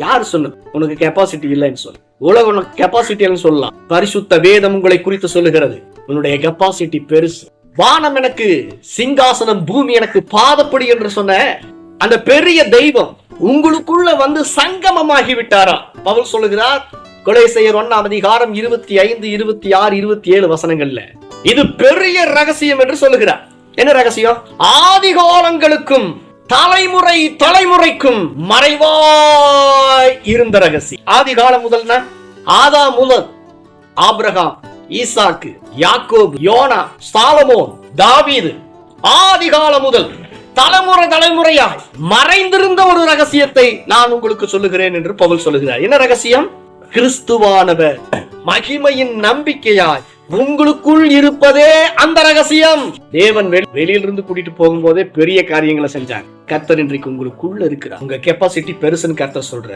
யார் சொன்னது? உனக்கு கெப்பாசிட்டி இல்லைன்னு சொல்லு. உலகம் உனக்கு கெப்பாசிட்டி சொல்லலாம். பரிசுத்த வேதம் உங்களை குறித்து சொல்லுகிறது. உன்னுடைய கெப்பாசிட்டி பெருசு. வானம் எனக்கு சிங்காசனம் பூமி எனக்கு பாதப்படி என்று சொன்ன அந்த பெரிய தெய்வம் உங்களுக்குள்ள வந்து சங்கமமாகி விட்டாரா? பவுல் சொல்லுகிறார் கொலை செய்யர் ஒன்னாம் அதிகாரம் இருபத்தி ஐந்து இருபத்தி ஆறு இருபத்தி ஏழு வசனங்கள்ல. இது பெரிய ரகசியம் என்று சொல்லுகிறார். என்ன ரகசியம்? ஆதிகாலங்களுக்கும் தலைமுறை தலைமுறைக்கும் மறைவாய் இருந்த ரகசியம். ஆதி காலம் முதல்னா ஆதா முதல் ஆப்ரஹாம் ஈசாக்கு யாக்கோபு யோனா சாலமோன் தாவீது. ஆதி காலம் முதல் தலைமுறை தலைமுறையாய் மறைந்திருந்த ஒரு ரகசியத்தை நான் உங்களுக்கு சொல்லுகிறேன் என்று பவுல் சொல்லுகிறார். என்ன ரகசியம்? கிறிஸ்துவானவர் மகிமையின் நம்பிக்கையாய் உங்களுக்குள் இருப்பதே அந்த ரகசியம். தேவன் வெளியிலிருந்து கூட்டிட்டு போகும்போதே பெரிய காரியங்களை செஞ்சார். கர்த்தர் இன்றைக்கு உங்களுக்குள்ள இருக்கிறார். உங்க கெப்பாசிட்டி பெருசுன்னு கர்த்தர் சொல்ற